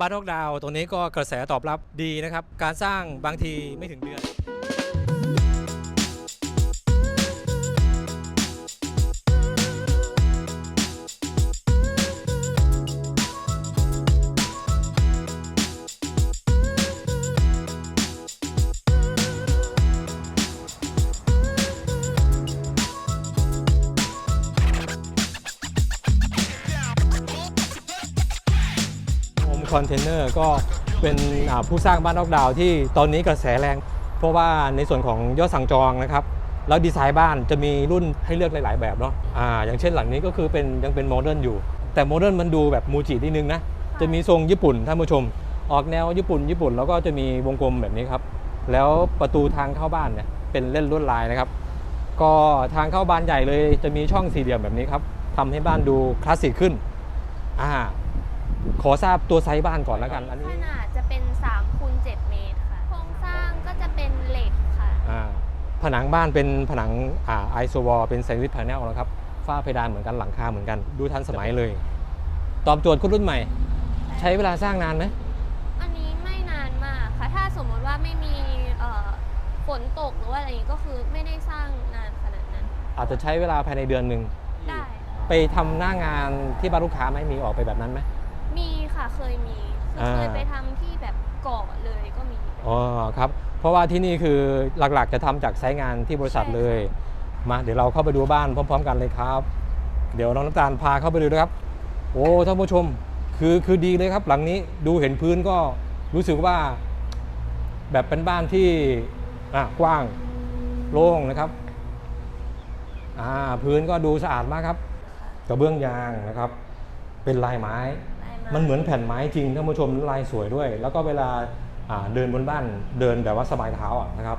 บาร์ดอกดาว ตรงนี้ก็กระแสตอบรับดีนะครับ การสร้างบางทีไม่ถึงเดือน คอนเทนเนอร์ก็เป็นผู้สร้างบ้านนอกดาวที่ตอนนี้กระแสแรง เพราะว่าในส่วนของยอดสั่งจองนะครับแล้วดีไซน์บ้านจะมีรุ่นให้เลือกหลาย ๆ แบบเนาะอ่าอย่างเช่นหลังนี้ก็คือเป็นยังเป็นโมเดิร์นอยู่ แต่โมเดิร์นมันดูแบบมูจินิดนึงนะ จะมีทรงญี่ปุ่นท่านผู้ชม ออกแนวญี่ปุ่น ญี่ปุ่นแล้วก็จะมีวงกลมแบบนี้ครับ แล้วประตูทางเข้าบ้านเนี่ยเป็นเล่นลวดลายนะครับ ก็ทางเข้าบ้านใหญ่เลยจะมีช่องสี่เหลี่ยมแบบนี้ครับทำให้บ้านดูคลาสสิกขึ้นอ่า ขอทราบตัวไซส์บ้านก่อนแล้วกันอันขนี้นาดจะเป็น3คูณ7เมตรค่ะ โครงสร้างก็จะเป็นเหล็กค่ะ อ่าผนังบ้านเป็นผนังอ่าไอโซวอลเป็นแซนด์วิชพาเนลนะครับฝ้าเพดานเหมือนกันหลังคาเหมือนกันดูทันสมัยเลย ตอบโจทย์คนรุ่นใหม่ ใช้เวลาสร้างนานไหมอันนี้ไม่นานมากค่ะ ถ้าสมมติว่าไม่มีเอ่อฝนตกหรือว่าอะไรอย่างนี้ก็คือไม่ได้สร้างนานขนาดนั้น อาจจะใช้เวลาภายในเดือนหนึ่งได้ค่ะไปทำหน้างานที่บ้านลูกค้าไหมมีออกไปแบบนั้นไหม มีค่ะเคยมีคืออ่าเคยไปทำที่แบบเกาะเลยก็มี อ๋อครับเพราะว่าที่นี่คือหลักๆจะทำจากไซต์งานที่บริษัทเลยมาเดี๋ยวเราเข้าไปดูบ้านพร้อม ๆ กันเลยครับ เดี๋ยวน้องน้ำตาลพาเข้าไปดูนะครับ โอ้ท่านผู้ชมคือคือดีเลยครับ หลังนี้ดูเห็นพื้นก็รู้สึกว่า แบบเป็นบ้านที่อะกว้างโล่งนะครับอ่าพื้นก็ดูสะอาดมากครับ กระเบื้องยางนะครับ เป็นลายไม้ได้า มันเหมือนแผ่นไม้จริงท่านผู้ชมลายสวยด้วย แล้วก็เวลาอ่าเดินบนบ้านเดินแบบว่าสบายเท้าอะนะครับ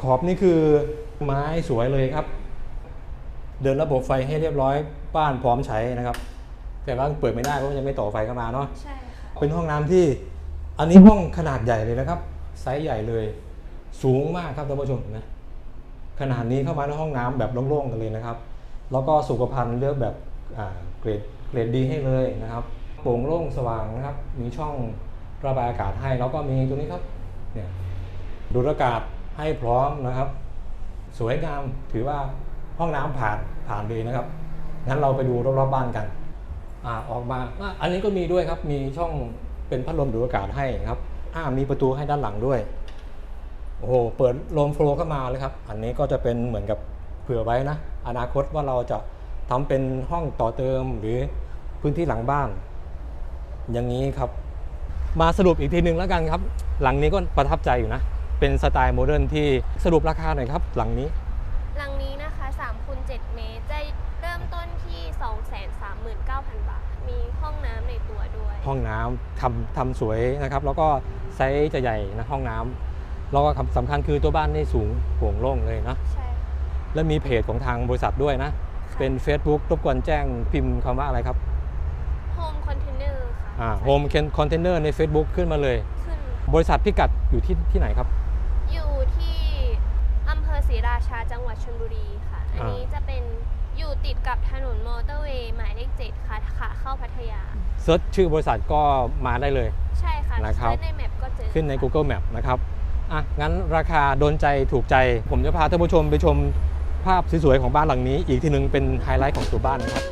ขอบนี่คือไม้สวยเลยครับ เดินระบบไฟให้เรียบร้อยบ้านพร้อมใช้นะครับ แต่ว่าเปิดไม่ได้เพราะมันยังไม่ต่อไฟเข้ามาเนาะใช่ค่ะเป็นห้องน้ำที่อันนี้ห้องขนาดใหญ่เลยนะครับไซส์ใหญ่เลย สูงมากครับท่านผู้ชมนะขนาดนี้เข้ามาในห้องน้ำแบบโล่งๆกันเลยนะครับ แล้วก็สุขภัณฑ์เลือกแบบอ่า เกรดเกรดดีให้เลยนะครับโปร่งโล่งสว่างนะครับ มีช่องระบายอากาศให้ แล้วก็มีตัวนี้ครับเนี่ยดูดอากาศให้พร้อมนะครับ สวยงามถือว่าห้องน้ำผ่านผ่านดีนะครับงั้นเราไปดูรอบๆบ้านกันอ่าออกมาอันนี้ก็มีด้วยครับมีช่องเป็นพัดลมดูดอากาศให้ครับอ่ามีประตูให้ด้านหลังด้วยโอ้โหเปิดลมโฟลว์เข้ามาเลยครับ อันนี้ก็จะเป็นเหมือนกับเผื่อไว้นะ อนาคตว่าเราจะ ทำเป็นห้องต่อเติมหรือพื้นที่หลังบ้าน อย่างนี้ครับ มาสรุปอีกทีหนึ่งแล้วกันครับ หลังนี้ก็ประทับใจอยู่นะ เป็นสไตล์โมเดิร์นที่สรุปราคาหน่อยครับ หลังนี้ หลังนี้นะคะ3คูณ7เมตรจะเริ่มต้นที่ 239,000 บาท มีห้องน้ำในตัวด้วย ห้องน้ำทำทำสวยนะครับ แล้วก็ไซส์จะใหญ่นะห้องน้ำแล้วก็สำคัญคือตัวบ้านนี่สูงโปร่งโล่งเลยนะใช่ค่ะและมีเพจของทางบริษัทด้วยนะ เป็น Facebook รบกวนแจ้งพิมพ์คำว่าอะไรครับ Home Container ค่ะอ่า Home Container ใน Facebook ขึ้นมาเลย ขึ้นบริษัทพิกัดอยู่ที่ที่ไหนครับ อยู่ที่อำเภอศรีราชาจังหวัดชลบุรีค่ะ อันนี้จะเป็นอยู่ติดกับถนนมอเตอร์เวย์หมายเลข7ค่ะขาเข้าพัทยา เซิร์ชชื่อบริษัทก็มาได้เลย ใช่ค่ะนะครับเซิร์ชในแมปก็เจอขึ้นใน ค่ะ Google Map นะครับ อะ งั้นราคาโดนใจถูกใจ ผมจะพาท่านผู้ชมไปชม ภาพสวยๆของบ้านหลังนี้ อีกทีหนึงเป็นไฮไลท์ของตัวบ้านนะครับ